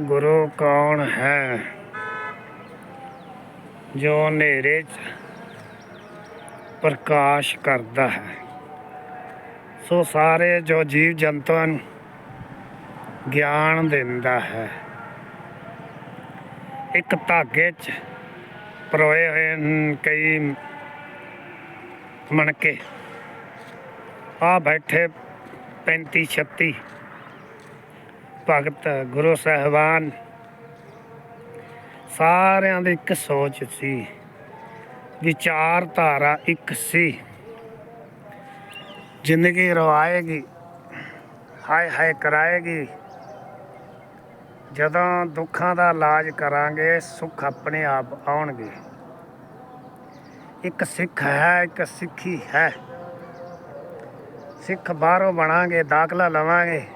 ਗੁਰੂ ਕੌਣ ਹੈ? ਜੋ ਹਨੇਰੇ 'ਚ ਪ੍ਰਕਾਸ਼ ਕਰਦਾ ਹੈ। ਸੋ ਸਾਰੇ ਜੋ ਜੀਵ ਜੰਤੂਆਂ ਨੂੰ ਗਿਆਨ ਦਿੰਦਾ ਹੈ, ਇੱਕ ਧਾਗੇ 'ਚ ਪਰੋਏ ਹੋਏ ਕਈ ਮਣਕੇ। ਆ ਬੈਠੇ 35 36 ਭਗਤ ਗੁਰੂ ਸਾਹਿਬਾਨ, ਸਾਰਿਆਂ ਦੀ ਇੱਕ ਸੋਚ ਸੀ, ਵਿਚਾਰਧਾਰਾ ਇੱਕ ਸੀ। ਜ਼ਿੰਦਗੀ ਰਵਾਏਗੀ, ਹਾਏ ਹਾਏ ਕਰਾਏਗੀ। ਜਦੋਂ ਦੁੱਖਾਂ ਦਾ ਇਲਾਜ ਕਰਾਂਗੇ, ਸੁੱਖ ਆਪਣੇ ਆਪ ਆਉਣਗੇ। ਇੱਕ ਸਿੱਖ ਹੈ, ਇੱਕ ਸਿੱਖੀ ਹੈ। ਸਿੱਖ ਬਾਹਰੋਂ ਬਣਾਂਗੇ, ਦਾਖਲਾ ਲਵਾਂਗੇ।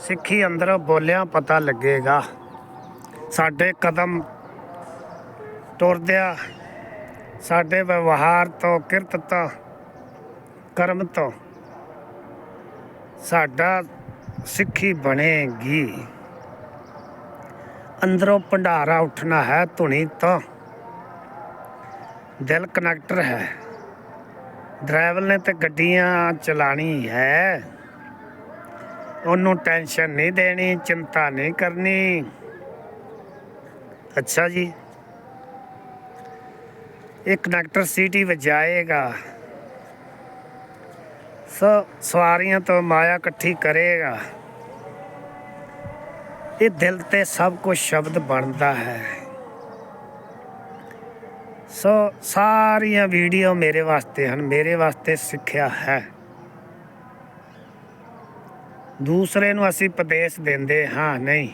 ਸਿੱਖੀ ਅੰਦਰੋਂ ਬੋਲਿਆ ਪਤਾ ਲੱਗੇਗਾ। ਸਾਡੇ ਕਦਮ ਤੁਰਦਿਆਂ, ਸਾਡੇ ਵਿਵਹਾਰ ਤੋਂ ਕਿਰਤ ਤੋਂ, ਕਰਮ ਤੋਂ ਸਾਡਾ ਸਿੱਖੀ ਬਣੇਗੀ। ਅੰਦਰੋਂ ਭੰਡਾਰਾ ਉੱਠਣਾ ਹੈ ਧੁਨੀ ਤੋਂ। ਦਿਲ ਕਨੈਕਟਰ ਹੈ। ਡਰਾਈਵਰ ਨੇ ਤੇ ਗੱਡੀਆਂ ਚਲਾਣੀ ਹੈ। ਉਹਨੂੰ ਟੈਨਸ਼ਨ ਨਹੀਂ ਦੇਣੀ, ਚਿੰਤਾ ਨਹੀਂ ਕਰਨੀ। ਅੱਛਾ ਜੀ। ਇਹ ਕਨੈਕਟਰ ਸੀਟੀ ਵਜਾਏਗਾ ਸੋ ਸਵਾਰੀਆਂ ਤੋਂ ਮਾਇਆ ਇਕੱਠੀ ਕਰੇਗਾ। ਇਹ ਦਿਲ ਤੇ ਸਭ ਕੁਝ ਸ਼ਬਦ ਬਣਦਾ ਹੈ। ਸੋ ਸਾਰੀਆਂ ਵੀਡੀਓ ਮੇਰੇ ਵਾਸਤੇ ਹਨ, ਮੇਰੇ ਵਾਸਤੇ ਸਿੱਖਿਆ ਹੈ। ਦੂਸਰੇ ਨੂੰ ਅਸੀਂ ਉਪਦੇਸ਼ ਦਿੰਦੇ ਹਾਂ, ਨਹੀਂ।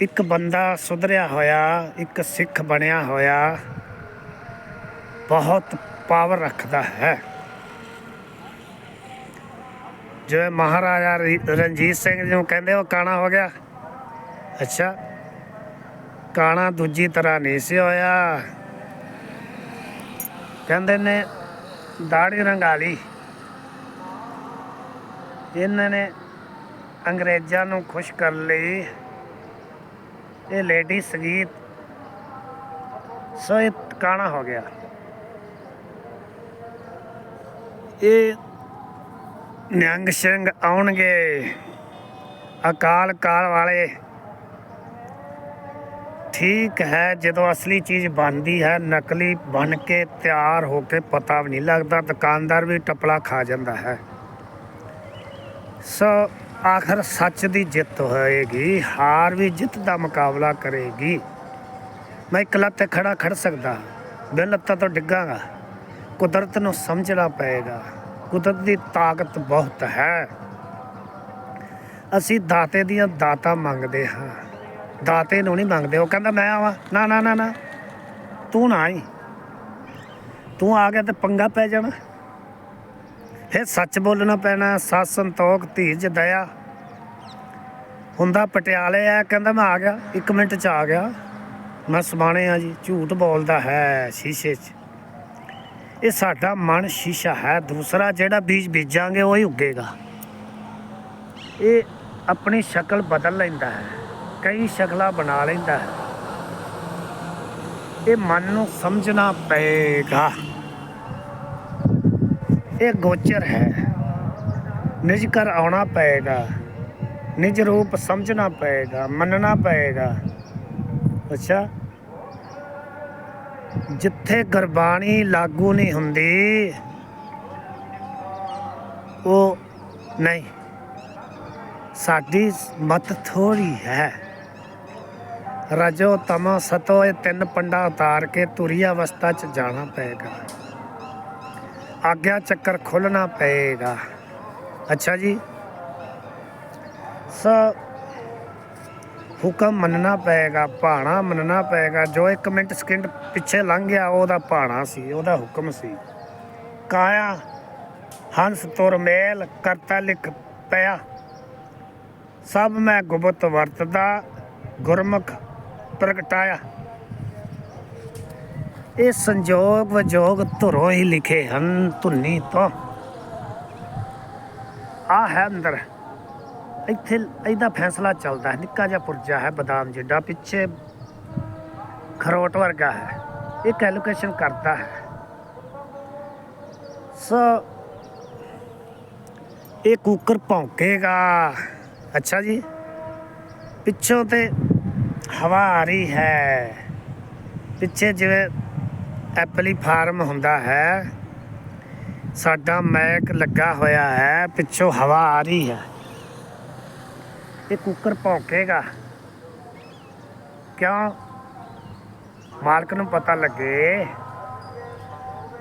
ਇੱਕ ਬੰਦਾ ਸੁਧਰਿਆ ਹੋਇਆ, ਇੱਕ ਸਿੱਖ ਬਣਿਆ ਹੋਇਆ, ਬਹੁਤ ਪਾਵਰ ਰੱਖਦਾ ਹੈ। ਜਿਵੇਂ ਮਹਾਰਾਜਾ ਰਣਜੀਤ ਸਿੰਘ ਜੀ ਨੂੰ ਕਹਿੰਦੇ, ਉਹ ਕਾਣਾ ਹੋ ਗਿਆ। ਅੱਛਾ। ਕਾਣਾ ਦੂਜੀ ਤਰ੍ਹਾਂ ਨਹੀਂ ਸੀ ਹੋਇਆ। ਕਹਿੰਦੇ ਨੇ ਦਾੜੀ ਰੰਗਾਲੀ। ਇਹਨਾਂ ਨੇ ਅੰਗਰੇਜ਼ਾਂ ਨੂੰ ਖੁਸ਼ ਕਰਨ ਲਈ। ਇਹ ਲੇਡੀ ਸੰਗੀਤ ਸੋ ਇਹ ਕਾਣਾ ਹੋ ਗਿਆ। ਇਹ ਨਿਹੰਗ ਸਿੰਘ ਆਉਣਗੇ। ਅਕਾਲ ਕਾਲ ਵਾਲੇ, ਠੀਕ ਹੈ, ਜਦੋਂ ਅਸਲੀ ਚੀਜ਼ ਬਣਦੀ ਹੈ, ਨਕਲੀ ਬਣ ਕੇ ਤਿਆਰ ਹੋ ਕੇ ਪਤਾ ਵੀ ਨਹੀਂ ਲੱਗਦਾ, ਦੁਕਾਨਦਾਰ ਵੀ ਟਪਲਾ ਖਾ ਜਾਂਦਾ ਹੈ। ਸੋ ਆਖਰ ਸੱਚ ਦੀ ਜਿੱਤ ਹੋਏਗੀ, ਹਾਰ ਵੀ ਜਿੱਤ ਦਾ ਮੁਕਾਬਲਾ ਕਰੇਗੀ। ਮੈਂ ਇਕੱਲਾ ਤੇ ਖੜਾ ਖੜ ਸਕਦਾ ਮੈਂ ਲੱਤਾਂ ਤੋਂ ਡਿੱਗਾਂਗਾ। ਕੁਦਰਤ ਨੂੰ ਸਮਝਣਾ ਪਏਗਾ, ਕੁਦਰਤ ਦੀ ਤਾਕਤ ਬਹੁਤ ਹੈ। ਅਸੀਂ ਦਾਤੇ ਦੀਆਂ ਦਾਤਾ ਮੰਗਦੇ ਹਾਂ। ਦਾਤੇ ਨੂੰ ਨਹੀਂ ਮੰਗਦੇ, ਉਹ ਕਹਿੰਦਾ, ਮੈਂ ਆਵਾਂ। ਨਾ ਨਾ ਨਾ ਨਾ। ਤੂੰ ਨਾ ਆਈ। ਤੂੰ ਆ ਗਿਆ ਤੇ ਪੰਗਾ ਪੈ ਜਾਣਾ। ਇਹ ਸੱਚ ਬੋਲਣਾ ਪੈਣਾ ਸੱਚ ਸੰਤੋਖ ਧੀਰਜ ਦਇਆ। ਹੁੰਦਾ ਪਟਿਆਲੇ ਆ, ਕਹਿੰਦਾ ਮੈਂ ਆ ਗਿਆ 1 ਮਿੰਟ ਚ ਆ ਗਿਆ। ਮੈਂ ਸਮਾਣੇ ਆ ਜੀ, ਝੂਠ ਬੋਲਦਾ ਹੈ ਸ਼ੀਸ਼ੇ 'ਚ। ਇਹ ਸਾਡਾ ਮਨ ਸ਼ੀਸ਼ਾ ਹੈ, ਦੂਸਰਾ ਜਿਹੜਾ ਬੀਜ ਬੀਜਾਂਗੇ ਉਹ ਹੀ ਉੱਗੇਗਾ। ਇਹ ਆਪਣੀ ਸ਼ਕਲ ਬਦਲ ਲੈਂਦਾ ਹੈ, ਕਈ ਸ਼ਕਲਾਂ ਬਣਾ ਲੈਂਦਾ ਹੈ। ਇਹ ਮਨ ਨੂੰ ਸਮਝਣਾ ਪਏਗਾ। ਇਹ ਗੋਚਰ ਹੈ। ਨਿਜ ਕਰ ਆਉਣਾ ਪਏਗਾ। ਨਿਜ ਰੂਪ ਸਮਝਣਾ ਪਏਗਾ, ਮੰਨਣਾ ਪਏਗਾ। ਅੱਛਾ। ਜਿੱਥੇ ਗੁਰਬਾਣੀ ਲਾਗੂ ਨਹੀਂ ਹੁੰਦੀ, ਉਹ ਨਹੀਂ। ਸਾਡੀ ਮਤ ਥੋੜੀ ਹੈ। ਰਜੋ ਤਮਾ ਸਤੋ ਇਹ ਤਿੰਨ ਪੰਡਾ ਉਤਾਰ ਕੇ ਤੁਰੀ ਅਵਸਥਾ ਚ ਜਾਣਾ ਪਏਗਾ। ਆਗਿਆ ਚੱਕਰ ਖੁੱਲਣਾ ਪਏਗਾ। ਅੱਛਾ ਜੀ। ਸੋ ਹੁਕਮ ਮੰਨਣਾ ਪਏਗਾ, ਭਾਣਾ ਮੰਨਣਾ ਪਏਗਾ। ਜੋ 1 ਮਿੰਟ ਸਕਿੰਟ ਪਿੱਛੇ ਲੰਘ ਗਿਆ, ਉਹਦਾ ਭਾਣਾ ਸੀ, ਉਹਦਾ ਹੁਕਮ ਸੀ। ਕਾਇਆ, ਹੰਸ ਤੁਰ ਮੇਲ, ਕਰਤਾ ਲਿਖ ਪਿਆ। ਸਭ ਮੈਂ ਗੁਬਤ ਵਰਤਦਾ, ਗੁਰਮੁਖ ਪ੍ਰਗਟਾਇਆ। ਇਹ ਸੰਜੋਗ ਵਿਜੋਗ ਧੁਰੋਂ ਹੀ ਲਿਖੇ ਹਨ, ਧੁਨੀ ਤੋਂ। ਆ ਹੈ ਅੰਦਰ। ਇੱਥੇ ਇਹਦਾ ਫੈਸਲਾ ਚੱਲਦਾ ਹੈ। ਨਿੱਕਾ ਜਿਹਾ ਪੁਰਜਾ ਹੈ, ਬਦਾਮ ਜਿੱਡਾ, ਪਿੱਛੇ ਖਰੋਟ ਵਰਗਾ ਹੈ। ਇਹ ਕੈਲਕੂਲੇਸ਼ਨ ਕਰਦਾ ਹੈ। ਸੋ ਇਹ ਕੁੱਕਰ ਭੌਂਕੇਗਾ। ਅੱਛਾ ਜੀ। ਪਿੱਛੋਂ ਤੇ ਹਵਾ ਆ ਰਹੀ ਹੈ। ਪਿੱਛੇ ਜਿਵੇਂ ਐਪਲੀ ਫਾਰਮ ਹੁੰਦਾ ਹੈ। ਸਾਡਾ ਮੈਕ ਲੱਗਾ ਹੋਇਆ ਹੈ, ਪਿੱਛੋਂ ਹਵਾ ਆ ਰਹੀ ਹੈ। ਇਹ ਕੁੱਕਰ ਭੌਂਕੇਗਾ। ਕਿਉਂ? ਮਾਲਕ ਨੂੰ ਪਤਾ ਲੱਗੇ।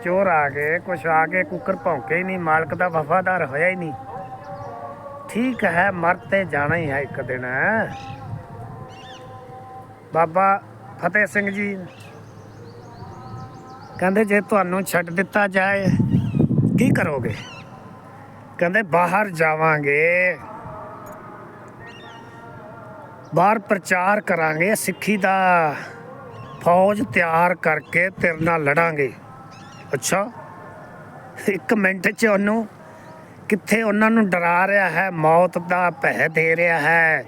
ਚੋਰ ਆ ਗਏ, ਕੁਛ ਆ ਗਏ ਕੁੱਕਰ ਭੌਂਕੇ ਹੀ ਨਹੀਂ। ਮਾਲਕ ਦਾ ਵਫਾਦਾਰ ਹੋਇਆ ਹੀ ਨਹੀਂ। ਠੀਕ ਹੈ, ਮਰ ਤੇ ਜਾਣਾ ਹੀ ਹੈ ਇੱਕ ਦਿਨ। ਬਾਬਾ ਫਤਿਹ ਸਿੰਘ ਜੀ ਕਹਿੰਦੇ ਜੇ ਤੁਹਾਨੂੰ ਛੱਡ ਦਿੱਤਾ ਜਾਏ, ਕੀ ਕਰੋਗੇ? ਕਹਿੰਦੇ ਬਾਹਰ ਜਾਵਾਂਗੇ। ਬਾਹਰ ਪ੍ਰਚਾਰ ਕਰਾਂਗੇ, ਸਿੱਖੀ ਦਾ ਫੌਜ ਤਿਆਰ ਕਰਕੇ ਤੇਰੇ ਨਾਲ ਲੜਾਂਗੇ। ਅੱਛਾ? ਇੱਕ ਮਿੰਟ 'ਚ ਉਹਨੂੰ ਕਿੱਥੇ ਉਹਨਾਂ ਨੂੰ ਡਰਾ ਰਿਹਾ ਹੈ, ਮੌਤ ਦਾ ਭੈ ਦੇ ਰਿਹਾ ਹੈ।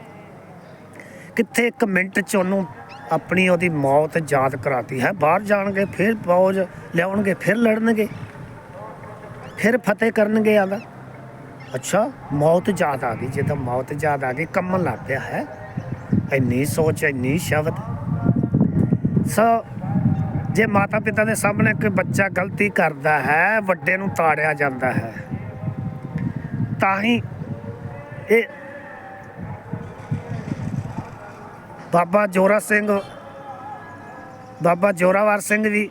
ਕਿੱਥੇ ਇੱਕ ਮਿੰਟ 'ਚ ਉਹਨੂੰ ਆਪਣੀ ਉਹਦੀ ਮੌਤ ਯਾਦ ਕਰਾਤੀ ਹੈ। ਬਾਹਰ ਜਾਣਗੇ, ਫਿਰ ਫੌਜ ਲਿਆਉਣਗੇ, ਫਿਰ ਲੜਨਗੇ, ਫਿਰ ਫਤਿਹ ਕਰਨਗੇ ਆਂਦਾ। ਅੱਛਾ, ਮੌਤ ਯਾਦ ਆ ਗਈ। ਜਦੋਂ ਮੌਤ ਯਾਦ ਆ ਗਈ, ਕੰਮਣ ਲੱਗ ਪਿਆ ਹੈ। ਇੰਨੀ ਸੋਚ, ਇੰਨੀ ਸ਼ਬਦ। ਸੋ, ਜੇ ਮਾਤਾ ਪਿਤਾ ਦੇ ਸਾਹਮਣੇ ਕੋਈ ਬੱਚਾ ਗਲਤੀ ਕਰਦਾ ਹੈ, ਵੱਡੇ ਨੂੰ ਤਾੜਿਆ ਜਾਂਦਾ ਹੈ, ਤਾਂ ਹੀ ਇਹ ਬਾਬਾ ਜੋਰਾ ਸਿੰਘ, ਬਾਬਾ ਜੋਰਾਵਰ ਸਿੰਘ ਵੀ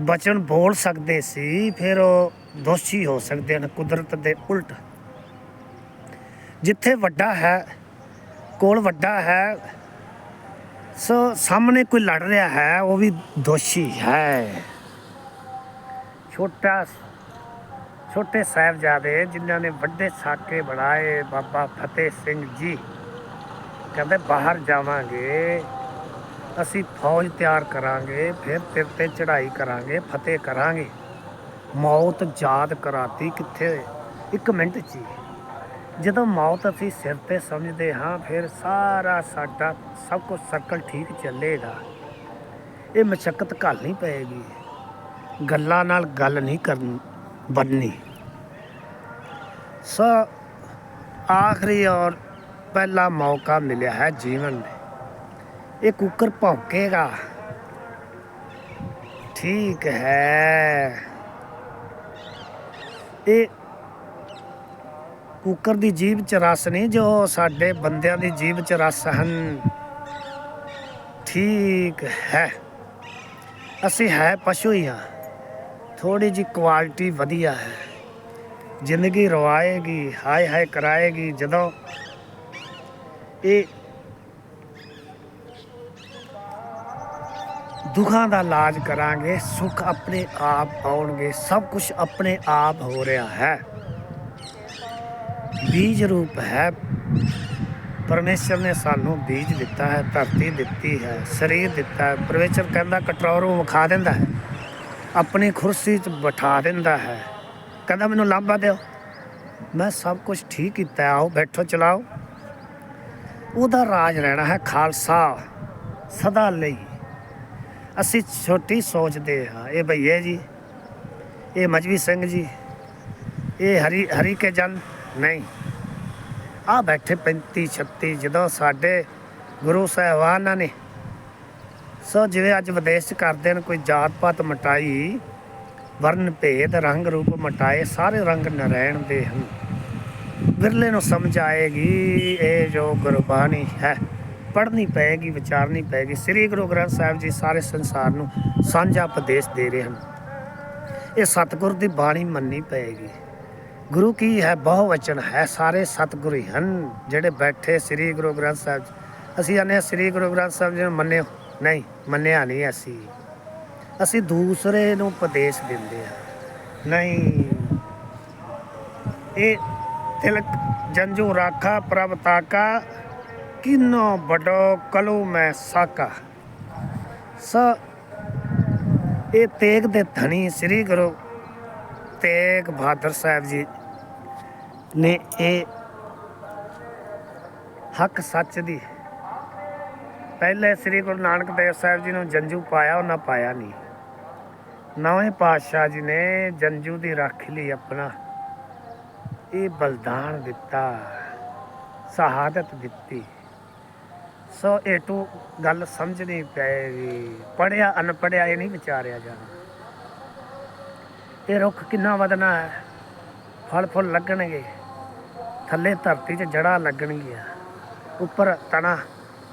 ਬਚਨ ਬੋਲ ਸਕਦੇ ਸੀ, ਫਿਰ ਉਹ ਦੋਸ਼ੀ ਹੋ ਸਕਦੇ ਹਨ, ਕੁਦਰਤ ਦੇ ਉਲਟ। ਜਿੱਥੇ ਵੱਡਾ ਹੈ, ਕੋਲ ਵੱਡਾ ਹੈ, ਸੋ ਸਾਹਮਣੇ ਕੋਈ ਲੜ ਰਿਹਾ ਹੈ, ਉਹ ਵੀ ਦੋਸ਼ੀ ਹੈ। ਛੋਟਾ ਛੋਟੇ ਸਾਹਿਬਜ਼ਾਦੇ, ਜਿਨ੍ਹਾਂ ਨੇ ਵੱਡੇ ਸਾਕੇ ਬਣਾਏ, ਬਾਬਾ ਫਤਿਹ ਸਿੰਘ ਜੀ। ਕਹਿੰਦੇ ਬਾਹਰ ਜਾਵਾਂਗੇ, ਅਸੀਂ ਫੌਜ ਤਿਆਰ ਕਰਾਂਗੇ, ਫਿਰ ਤੇਰੇ ਤੇ ਚੜ੍ਹਾਈ ਕਰਾਂਗੇ, ਫਤਿਹ ਕਰਾਂਗੇ। ਮੌਤ ਯਾਦ ਕਰਾਤੀ ਕਿੱਥੇ? ਇੱਕ ਮਿੰਟ 'ਚ ਹੀ ਜਦੋਂ ਮੌਤ ਅਸੀਂ ਸਿਰ ਤੇ ਸਮਝਦੇ ਹਾਂ, ਫਿਰ ਸਾਰਾ ਸਾਡਾ ਸਭ ਕੁਝ ਸਰਕਲ ਠੀਕ ਚੱਲੇਗਾ। ਇਹ ਮਸ਼ੱਕਤ ਘੱਲਣੀ ਪਏਗੀ। ਗੱਲਾਂ ਨਾਲ ਗੱਲ ਨਹੀਂ ਕਰਨ ਬਣਨੀ। ਸੋ ਆਖਰੀ ਔਰ ਪਹਿਲਾ ਮੌਕਾ ਮਿਲਿਆ ਹੈ ਜੀਵਨ में ਇਹ ਕੁੱਕਰ ਭੌਂਕੇਗਾ। ਠੀਕ ਹੈ। ਇਹ ਕੁੱਕਰ ਦੀ ਜੀਭ ਚ ਰਸ ਨਹੀਂ, ਜੋ ਸਾਡੇ ਬੰਦਿਆਂ ਦੀ ਜੀਭ ਚ ਰਸ ਹਨ। ਠੀਕ ਹੈ। ਅਸੀਂ ਹੈ ਪਸ਼ੂ ਹੀ ਹਾਂ। ਥੋੜੀ ਜੀ ਕੁਆਲਿਟੀ ਵਧੀਆ ਹੈ। ਜ਼ਿੰਦਗੀ ਰਵਾਏਗੀ ਹਾਏ ਹਾਏ ਕਰਾਏਗੀ, ਜਦੋਂ ਇਹ ਦੁੱਖਾਂ ਦਾ ਇਲਾਜ ਕਰਾਂਗੇ, ਸੁੱਖ ਆਪਣੇ ਆਪ ਆਉਣਗੇ, ਸਭ ਕੁਝ ਆਪਣੇ ਆਪ ਹੋ ਰਿਹਾ ਹੈ। ਬੀਜ ਰੂਪ ਹੈ। ਪਰਮੇਸ਼ਰ ਨੇ ਸਾਨੂੰ ਬੀਜ ਦਿੱਤਾ ਹੈ, ਧਰਤੀ ਦਿੱਤੀ ਹੈ, ਸਰੀਰ ਦਿੱਤਾ ਹੈ ਪਰਮੇਸ਼ਰ ਕਹਿੰਦਾ ਕਟੋਰੂ ਵਿਖਾ ਦਿੰਦਾ ਹੈ, ਆਪਣੀ ਕੁਰਸੀ 'ਚ ਬਿਠਾ ਦਿੰਦਾ ਹੈ। ਕਹਿੰਦਾ ਮੈਨੂੰ ਲਾਂਭਾ ਦਿਓ। ਮੈਂ ਸਭ ਕੁਝ ਠੀਕ ਕੀਤਾ ਆਓ ਬੈਠੋ, ਚਲਾਓ। ਉਹਦਾ ਰਾਜ ਰਹਿਣਾ ਹੈ ਖਾਲਸਾ ਸਦਾ ਲਈ। ਅਸੀਂ ਛੋਟੀ ਸੋਚਦੇ ਹਾਂ, ਇਹ ਭਈਏ ਜੀ, ਇਹ ਮਜਵੀ ਸਿੰਘ ਜੀ, ਇਹ ਹਰੀ ਹਰੀ ਕੇ ਜਨ ਨਹੀਂ। ਆ ਬੈਠੇ 35 36 ਜਦੋਂ ਸਾਡੇ ਗੁਰੂ ਸਾਹਿਬਾਨਾਂ ਨੇ, ਸੋ ਜਿਵੇਂ ਅੱਜ ਵਿਦੇਸ਼ ਚ ਕਰਦੇ ਨੇ ਕੋਈ ਜਾਤ ਪਾਤ ਮਟਾਈ ਵਰਨ ਭੇਦ, ਰੰਗ ਰੂਪ ਮਟਾਏ, ਸਾਰੇ ਰੰਗ ਨਰੈਣ ਦੇ ਹਨ। ਵਿਰਲੇ ਨੂੰ ਸਮਝ ਆਏਗੀ, ਇਹ ਜੋ ਗੁਰਬਾਣੀ ਹੈ, ਪੜ੍ਹਨੀ ਪਏਗੀ, ਵਿਚਾਰਨੀ ਪਏਗੀ। ਸ੍ਰੀ ਗੁਰੂ ਗ੍ਰੰਥ ਸਾਹਿਬ ਜੀ ਸਾਰੇ ਸੰਸਾਰ ਨੂੰ ਸਾਂਝਾ ਉਪਦੇਸ਼ ਦੇ ਰਹੇ ਹਨ। ਇਹ ਸਤਿਗੁਰ ਦੀ ਬਾਣੀ ਮੰਨਣੀ ਪਏਗੀ। ਗੁਰੂ ਕੀ ਹੈ ਬਹੁ ਵਚਨ ਹੈ, ਸਾਰੇ ਸਤਿਗੁਰ ਹੀ ਹਨ, ਜਿਹੜੇ ਬੈਠੇ ਸ੍ਰੀ ਗੁਰੂ ਗ੍ਰੰਥ ਸਾਹਿਬ 'ਚ। ਅਸੀਂ ਆਨੇ ਸ੍ਰੀ ਗੁਰੂ ਗ੍ਰੰਥ ਸਾਹਿਬ ਜੀ ਨੂੰ ਮੰਨਿਓ? ਨਹੀਂ, ਮੰਨਿਆ ਨਹੀਂ ਅਸੀਂ। ਅਸੀਂ ਦੂਸਰੇ ਨੂੰ ਉਪਦੇਸ਼ ਦਿੰਦੇ ਹਾਂ। ਨਹੀਂ, ਇਹ ਤਿਲਕ ਜੰਜੂ ਰਾਖਾ ਪ੍ਰਭ ਤਾਕਾ, ਕਿਨੋ ਬਡੋ ਕਲੂ ਮੈਂ ਸਾਕਾ। ਸ, ਇਹ ਤੇਗ ਦੇ ਧਣੀ ਸ੍ਰੀ ਗੁਰੂ ਤੇਗ ਬਹਾਦਰ ਸਾਹਿਬ ਜੀ ਨੇ ਇਹ ਹੱਕ ਸੱਚ ਦੀ ਪਹਿਲੇ ਸ੍ਰੀ ਗੁਰੂ ਨਾਨਕ ਦੇਵ ਸਾਹਿਬ ਜੀ ਨੂੰ ਜੰਜੂ ਪਾਇਆ, ਉਹਨਾਂ ਪਾਇਆ ਨਹੀਂ। ਨਵੇਂ ਪਾਤਸ਼ਾਹ ਜੀ ਨੇ ਜੰਜੂ ਦੀ ਰਾਖੀ ਲਈ ਆਪਣਾ ਇਹ ਬਲਿਦਾਨ ਦਿੱਤਾ, ਸ਼ਹਾਦਤ ਦਿੱਤੀ। ਸੋ ਇਹ ਤੋਂ ਗੱਲ ਸਮਝਣੀ ਪਏਗੀ। ਪੜਿਆ ਅਨਪੜਿਆ ਇਹ ਨਹੀਂ ਵਿਚਾਰਿਆ ਜਾਣਾ। ਇਹ ਰੁੱਖ ਕਿੰਨਾ ਵਧਣਾ ਹੈ? ਫਲ ਫੁੱਲ ਲੱਗਣਗੇ। ਥੱਲੇ ਧਰਤੀ 'ਚ ਜੜਾਂ ਲੱਗਣਗੀਆਂ। ਉੱਪਰ ਤਣਾ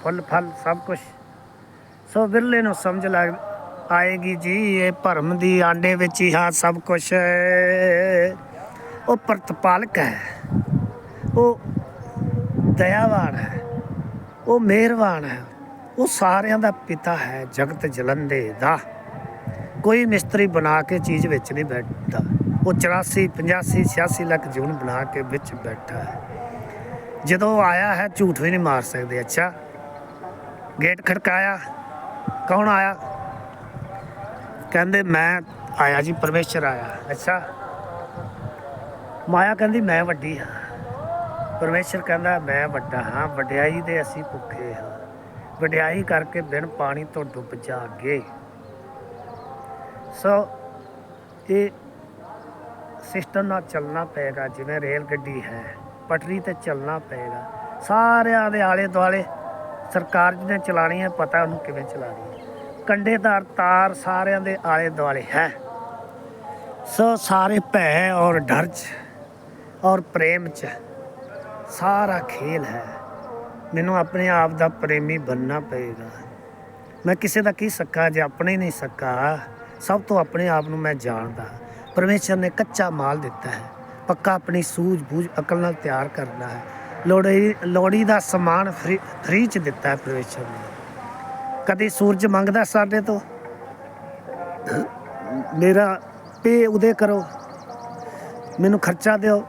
ਫੁੱਲ ਫਲ, ਸਭ ਕੁਝ ਸੋ ਵਿਰਲੇ ਨੂੰ ਸਮਝ ਲੱਗ ਆਏਗੀ ਜੀ, ਇਹ ਭਰਮ ਦੀ ਆਂਡੇ ਵਿੱਚ ਹੀ ਹਾਂ ਸਭ ਕੁਝ ਉਹ ਪ੍ਰਤਪਾਲਕ ਹੈ। ਉਹ ਦਇਆਵਾਨ ਹੈ। ਉਹ ਮਿਹਰਬਾਨ ਹੈ। ਉਹ ਸਾਰਿਆਂ ਦਾ ਪਿਤਾ ਹੈ, ਜਗਤ ਜਲੰਦੇ ਦਾ। ਕੋਈ ਮਿਸਤਰੀ ਬਣਾ ਕੇ ਚੀਜ਼ ਵਿੱਚ ਨਹੀਂ ਬੈਠਦਾ। ਉਹ 84 85 86 ਲੱਖ ਜੂਨ ਬਣਾ ਕੇ ਵਿੱਚ ਬੈਠਾ ਹੈ। ਜਦੋਂ ਉਹ ਆਇਆ ਹੈ, ਝੂਠ ਵੀ ਨਹੀਂ ਮਾਰ ਸਕਦੇ। ਅੱਛਾ, ਗੇਟ ਖੜਕਾਇਆ। ਕੌਣ ਆਇਆ? ਕਹਿੰਦੇ, ਮੈਂ ਆਇਆ ਜੀ, ਪਰਮੇਸ਼ਰ ਆਇਆ। ਅੱਛਾ ਮਾਇਆ ਕਹਿੰਦੀ, ਮੈਂ ਵੱਡੀ ਹਾਂ। ਪਰਮੇਸ਼ਰ ਕਹਿੰਦਾ, ਮੈਂ ਵੱਡਾ ਹਾਂ। ਵਡਿਆਈ ਦੇ ਅਸੀਂ ਭੁੱਖੇ ਹਾਂ। ਵਡਿਆਈ ਕਰਕੇ ਬਿਨ ਪਾਣੀ ਤੋਂ ਡੁੱਬ ਜਾਗੇ। ਸੋ ਇਹ ਸਿਸਟਮ ਨਾਲ ਚੱਲਣਾ ਪਏਗਾ, ਜਿਵੇਂ ਰੇਲ ਗੱਡੀ ਹੈ। ਪਟਰੀ ਤੇ ਚੱਲਣਾ ਪਏਗਾ। ਸਾਰਿਆਂ ਦੇ ਆਲੇ ਦੁਆਲੇ ਸਰਕਾਰ ਜਿਹਨੇ ਚਲਾਣੀ ਹੈ, ਪਤਾ ਉਹਨੂੰ ਕਿਵੇਂ ਚਲਾਣੀ ਹੈ। ਕੰਡੇਦਾਰ ਤਾਰ ਸਾਰਿਆਂ ਦੇ ਆਲੇ ਦੁਆਲੇ ਹੈ। ਸੋ ਸਾਰੇ ਭੈ ਔਰ ਡਰ 'ਚ ਔਰ ਪ੍ਰੇਮ 'ਚ ਸਾਰਾ ਖੇਲ ਹੈ। ਮੈਨੂੰ ਆਪਣੇ ਆਪ ਦਾ ਪ੍ਰੇਮੀ ਬੰਨਣਾ ਪਏਗਾ। ਮੈਂ ਕਿਸੇ ਦਾ ਕੀ ਸਕਾ ਜੇ ਆਪਣੇ ਨਹੀਂ ਸਕਾ, ਸਭ ਤੋਂ ਆਪਣੇ ਆਪ ਨੂੰ ਮੈਂ ਜਾਣਦਾ। ਪਰਮੇਸ਼ਰ ਨੇ ਕੱਚਾ ਮਾਲ ਦਿੱਤਾ ਹੈ। ਪੱਕਾ ਆਪਣੀ ਸੂਝ-ਬੂਝ ਅਕਲ ਨਾਲ ਤਿਆਰ ਕਰਨਾ ਹੈ। ਲੋੜੀ ਲੋੜੀ ਦਾ ਸਮਾਨ ਫਰੀ ਫਰੀ ਚ ਦਿੱਤਾ ਹੈ ਪਰਮੇਸ਼ਰ ਨੇ। ਕਦੇ ਸੂਰਜ ਮੰਗਦਾ ਸਾਡੇ ਤੋਂ? ਮੇਰਾ ਪੇ ਉਹਦੇ ਕਰੋ। ਮੈਨੂੰ ਖਰਚਾ ਦਿਓ।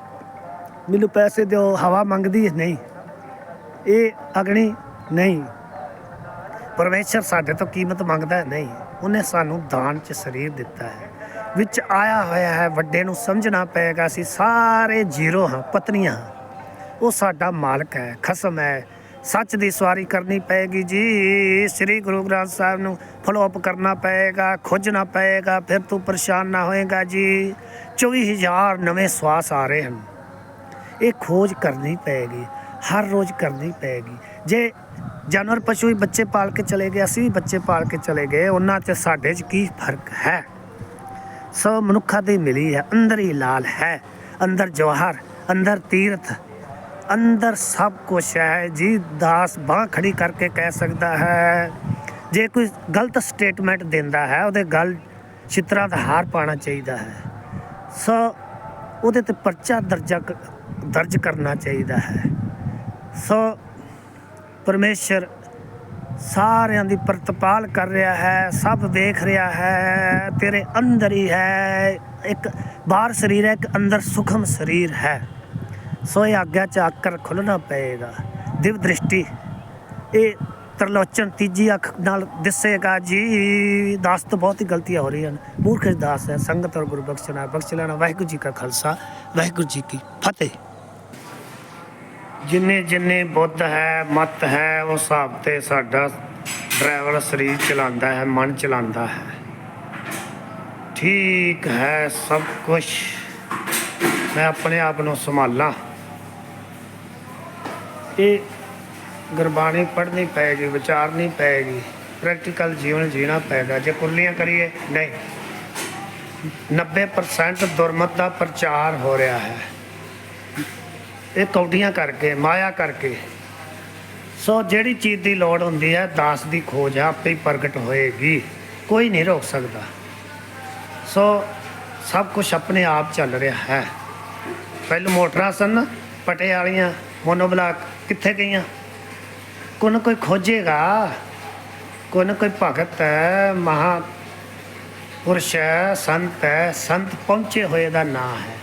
ਮੈਨੂੰ ਪੈਸੇ ਦਿਓ, ਹਵਾ ਮੰਗਦੀ ਹੈ, ਨਹੀਂ। ਇਹ ਅਗਣੀ ਨਹੀਂ। ਪਰਮੇਸ਼ਰ ਸਾਡੇ ਤੋਂ ਕੀਮਤ ਮੰਗਦਾ ਨਹੀਂ। ਉਹਨੇ ਸਾਨੂੰ ਦਾਨ ਚ ਸਰੀਰ ਦਿੱਤਾ ਹੈ। ਵਿੱਚ ਆਇਆ ਹੋਇਆ ਹੈ, ਵੱਡੇ ਨੂੰ ਸਮਝਣਾ ਪਏਗਾ, ਅਸੀਂ ਸਾਰੇ ਜ਼ੀਰੋ ਹਾਂ, ਪਤਨੀਆਂ ਉਹ ਸਾਡਾ ਮਾਲਕ ਹੈ, ਖਸਮ ਹੈ। ਸੱਚ ਦੀ ਸਵਾਰੀ ਕਰਨੀ ਪਏਗੀ ਜੀ। ਸ੍ਰੀ ਗੁਰੂ ਗ੍ਰੰਥ ਸਾਹਿਬ ਨੂੰ ਫੋਲੋ ਕਰਨਾ ਪਏਗਾ, ਖੋਜਣਾ ਪਏਗਾ, ਫਿਰ ਤੂੰ ਪਰੇਸ਼ਾਨ ਨਾ ਹੋਏਗਾ ਜੀ। 24000 ਨਵੇਂ ਸਵਾਸ ਆ ਰਹੇ ਹਨ। ਇਹ ਖੋਜ ਕਰਨੀ ਪਏਗੀ ਹਰ ਰੋਜ਼ ਕਰਨੀ ਪਏਗੀ ਜੇ ਜਾਨਵਰ ਪਸ਼ੂ ਵੀ ਬੱਚੇ ਪਾਲ ਕੇ ਚਲੇ ਗਏ, ਅਸੀਂ ਵੀ ਬੱਚੇ ਪਾਲ ਕੇ ਚਲੇ ਗਏ, ਉਹਨਾਂ 'ਚ ਸਾਡੇ 'ਚ ਕੀ ਫ਼ਰਕ ਹੈ? ਸੋ ਮਨੁੱਖਾਂ ਦੀ ਮਿਲੀ ਹੈ, ਅੰਦਰ ਹੀ ਲਾਲ ਹੈ, ਅੰਦਰ ਜਵਾਹਰ, ਅੰਦਰ ਤੀਰਥ, ਅੰਦਰ ਸਭ ਕੁਝ ਹੈ। ਜੀ ਦਾਸ ਬਾਹ ਖੜੀ ਕਰਕੇ ਕਹਿ ਸਕਦਾ ਹੈ, ਜੇ ਕੋਈ ਗਲਤ ਸਟੇਟਮੈਂਟ ਦਿੰਦਾ ਹੈ, ਉਹਦੇ ਗੱਲ ਚਿੱਤਰਾਂ ਦਾ ਹਾਰ ਪਾਣਾ ਚਾਹੀਦਾ ਹੈ। ਸੋ ਉਹਦੇ ਤੇ ਪਰਚਾ ਦਰਜਾ ਕ- ਦਰਜ ਕਰਨਾ ਚਾਹੀਦਾ ਹੈ। ਸੋ ਪਰਮੇਸ਼ਰ ਸਾਰਿਆਂ ਦੀ ਪ੍ਰਤਪਾਲ ਕਰ ਰਿਹਾ ਹੈ, ਸਭ ਵੇਖ ਰਿਹਾ ਹੈ, ਤੇਰੇ ਅੰਦਰ ਹੀ ਹੈ। ਇੱਕ ਬਾਹਰ ਸਰੀਰ ਹੈ, ਇੱਕ ਅੰਦਰ ਸੁਖਮ ਸਰੀਰ ਹੈ। ਸੋ ਇਹ ਆਗਿਆ ਚ ਆਕਰ ਖੁੱਲਣਾ ਪਏਗਾ। ਦਿਵ ਦ੍ਰਿਸ਼ਟੀ। ਇਹ ਤਰਲੋਚਨ ਤੀਜੀ ਅੱਖ ਨਾਲ ਦਿਸੇਗਾ, ਜੀ, ਦਾਸ ਤੋਂ ਬਹੁਤ ਹੀ ਗਲਤੀਆਂ ਹੋ ਰਹੀਆਂ ਹਨ ਮੂਰਖ ਦਾਸ ਹੈ, ਸੰਗਤ ਔਰ ਗੁਰੂ ਬਖਸ਼ਣਾ ਬਖਸ਼ ਲੈਣਾ ਵਾਹਿਗੁਰੂ ਜੀ ਕਾ ਖਾਲਸਾ, ਵਾਹਿਗੁਰੂ ਜੀ ਕੀ ਫਤਿਹ। ਜਿੰਨੇ ਜਿੰਨੇ ਬੁੱਧ ਹੈ, ਮਤ ਹੈ, ਉਸ ਹਿਸਾਬ ਤੇ ਸਾਡਾ ਡਰਾਈਵਰ ਸਰੀਰ ਚਲਾਉਂਦਾ ਹੈ, ਮਨ ਚਲਾਉਂਦਾ ਹੈ। ਠੀਕ ਹੈ ਸਭ ਕੁਝ ਮੈਂ ਆਪਣੇ ਆਪ ਨੂੰ ਸੰਭਾਲਾਂ। ਇਹ ਗੁਰਬਾਣੀ ਪੜ੍ਹਨੀ ਪਏਗੀ ਵਿਚਾਰਨੀ ਪਏਗੀ ਪ੍ਰੈਕਟੀਕਲ ਜੀਵਨ ਜੀਣਾ ਪਏਗਾ ਜੇ ਕੁਰਲੀਆਂ ਕਰੀਏ, ਨਹੀਂ। 90% ਦੁਰਮਤ ਦਾ ਪ੍ਰਚਾਰ ਹੋ ਰਿਹਾ ਹੈ। ਇਹ ਕੌਡੀਆਂ ਕਰਕੇ ਮਾਇਆ ਕਰਕੇ। ਸੋ ਜਿਹੜੀ ਚੀਜ਼ ਦੀ ਲੋੜ ਹੁੰਦੀ ਹੈ ਦਾਸ ਦੀ ਖੋਜ ਆ, ਆਪੇ ਹੀ ਪ੍ਰਗਟ ਹੋਏਗੀ। ਕੋਈ ਨਹੀਂ ਰੋਕ ਸਕਦਾ। ਸੋ ਸਭ ਕੁਝ ਆਪਣੇ ਆਪ ਚੱਲ ਰਿਹਾ ਹੈ। ਪਹਿਲਾਂ ਮੋਟਰਾਂ ਸਨ ਪਟੇ ਵਾਲੀਆਂ ਮੋਨੋਬਲਾਕ ਕਿੱਥੇ ਗਈਆਂ? ਕੋਈ ਨਾ ਕੋਈ ਖੋਜੇਗਾ। ਕੋਈ ਨਾ ਕੋਈ ਭਗਤ ਹੈ ਮਹਾ ਪੁਰਸ਼ ਹੈ ਸੰਤ ਹੈ ਸੰਤ ਪਹੁੰਚੇ ਹੋਏ ਦਾ ਨਾਂ ਹੈ।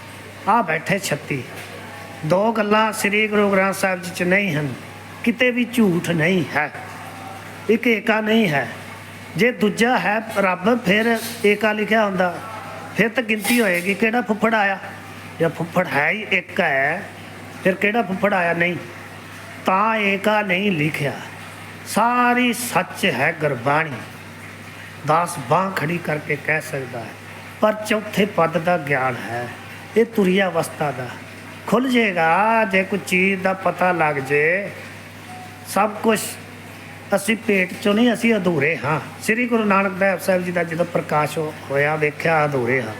ਆ ਬੈਠੇ 36 ਦੋ ਗੱਲਾਂ ਸ੍ਰੀ ਗੁਰੂ ਗ੍ਰੰਥ ਸਾਹਿਬ ਜੀ ਚ ਨਹੀਂ ਹਨ। ਕਿਤੇ ਵੀ ਝੂਠ ਨਹੀਂ ਹੈ। ਇੱਕ ਏਕਾ ਨਹੀਂ ਹੈ। ਜੇ ਦੂਜਾ ਹੈ, ਰੱਬ ਫਿਰ ਏਕਾ ਲਿਖਿਆ ਹੁੰਦਾ। ਫਿਰ ਤਾਂ ਗਿਣਤੀ ਹੋਏਗੀ ਕਿਹੜਾ ਫੁੱਫੜ ਆਇਆ। ਜੇ ਫੁੱਫੜ ਹੈ ਹੀ ਇੱਕ ਹੈ, ਫਿਰ ਕਿਹੜਾ ਫੁੱਫੜ ਆਇਆ ਨਹੀਂ। ਤਾਂ ਏਕਾ ਨਹੀਂ ਲਿਖਿਆ। ਸਾਰੀ ਸੱਚ ਹੈ ਗੁਰਬਾਣੀ। ਦਾਸ ਬਾਹ ਖੜੀ ਕਰਕੇ ਕਹਿ ਸਕਦਾ ਹੈ, ਪਰ ਚੌਥੇ ਪਦ ਦਾ ਗਿਆਨ ਹੈ। ਇਹ ਤੁਰੀ ਅਵਸਥਾ ਦਾ। ਖੁੱਲ ਜਾਏਗਾ ਜੇ ਕੋਈ ਚੀਜ਼ ਦਾ ਪਤਾ ਲੱਗ ਜੇ, ਸਭ ਕੁਝ ਅਸੀਂ ਪੇਟ ਚੋਂ ਨਹੀਂ, ਅਸੀਂ ਅਧੂਰੇ ਹਾਂ। ਸ੍ਰੀ ਗੁਰੂ ਨਾਨਕ ਦੇਵ ਸਾਹਿਬ ਜੀ ਦਾ ਜਦੋਂ ਪ੍ਰਕਾਸ਼ ਹੋਇਆ, ਵੇਖਿਆ ਅਧੂਰੇ ਹਾਂ।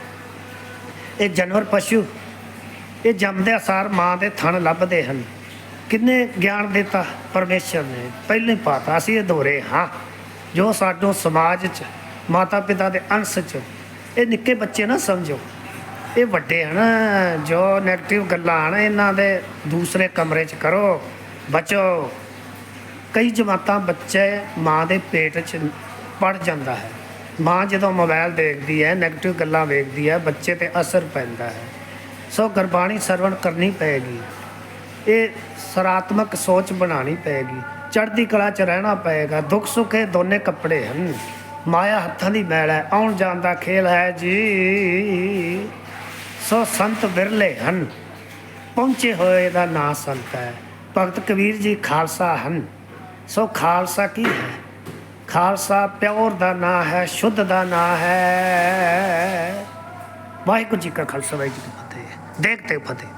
ਇਹ ਜਾਨਵਰ ਪਸ਼ੂ, ਇਹ ਜੰਮਦੇ ਸਾਰ ਮਾਂ ਦੇ ਥਣ ਲੱਭਦੇ ਹਨ। ਕਿੰਨੇ ਗਿਆਨ ਦਿੱਤਾ ਪਰਮੇਸ਼ਰ ਨੇ, ਪਹਿਲੇ ਪਾਤਾ, ਅਸੀਂ ਅਧੂਰੇ ਹਾਂ। ਜੋ ਸਾਡੋਂ ਸਮਾਜ 'ਚ ਮਾਤਾ ਪਿਤਾ ਦੇ ਅੰਸ਼ 'ਚ, ਇਹ ਨਿੱਕੇ ਬੱਚੇ ਨਾ ਸਮਝੋ। ਇਹ ਵੱਡੇ ਹਨ, ਜੋ 네ਗੇਟਿਵ ਗੱਲਾਂ ਹਨ, ਇਹਨਾਂ ਦੇ ਦੂਸਰੇ ਕਮਰੇ 'ਚ ਕਰੋ। ਬਚੋ, ਕਈ ਜਮਾਤਾਂ ਬੱਚੇ ਮਾਂ ਦੇ ਪੇਟ 'ਚ ਪੜ ਜਾਂਦਾ ਹੈ। ਮਾਂ ਜਦੋਂ ਮੋਬਾਈਲ ਦੇਖਦੀ ਹੈ 네ਗੇਟਿਵ ਗੱਲਾਂ ਵੇਖਦੀ ਹੈ, ਬੱਚੇ ਤੇ ਅਸਰ ਪੈਂਦਾ ਹੈ। ਸੋ ਗੁਰਬਾਣੀ ਸਰਵਣ ਕਰਨੀ ਪਏਗੀ। ਇਹ ਸਰਾਤਮਕ ਸੋਚ ਬਣਾਉਣੀ ਪਏਗੀ। ਚੜ੍ਹਦੀ ਕਲਾ 'ਚ ਰਹਿਣਾ ਪਏਗਾ। ਦੁੱਖ ਸੁੱਖ ਇਹ ਦੋਨੇ ਕੱਪੜੇ ਹਨ। ਮਾਇਆ ਹੱਥਾਂ ਦੀ ਮੈਲ ਹੈ। ਆਉਣ ਜਾਣ ਦਾ ਖੇਲ ਹੈ ਜੀ। ਸੋ ਸੰਤ ਵਿਰਲੇ ਹਨ, ਪਹੁੰਚੇ ਹੋਏ ਦਾ ਨਾਂ ਸੰਤ ਹੈ। ਭਗਤ ਕਬੀਰ ਜੀ ਖਾਲਸਾ ਹਨ। ਸੋ ਖਾਲਸਾ ਕੀ ਹੈ? ਖਾਲਸਾ ਪਿਓਰ ਦਾ ਨਾਂ ਹੈ, ਸ਼ੁੱਧ ਦਾ ਨਾਂ ਹੈ। ਵਾਹਿਗੁਰੂ ਜੀ ਕਾ ਖਾਲਸਾ, ਵਾਹਿਗੁਰੂ ਜੀ ਕੀ ਫਤਿਹ। ਦੇਖਤੇ ਫਤਿਹ।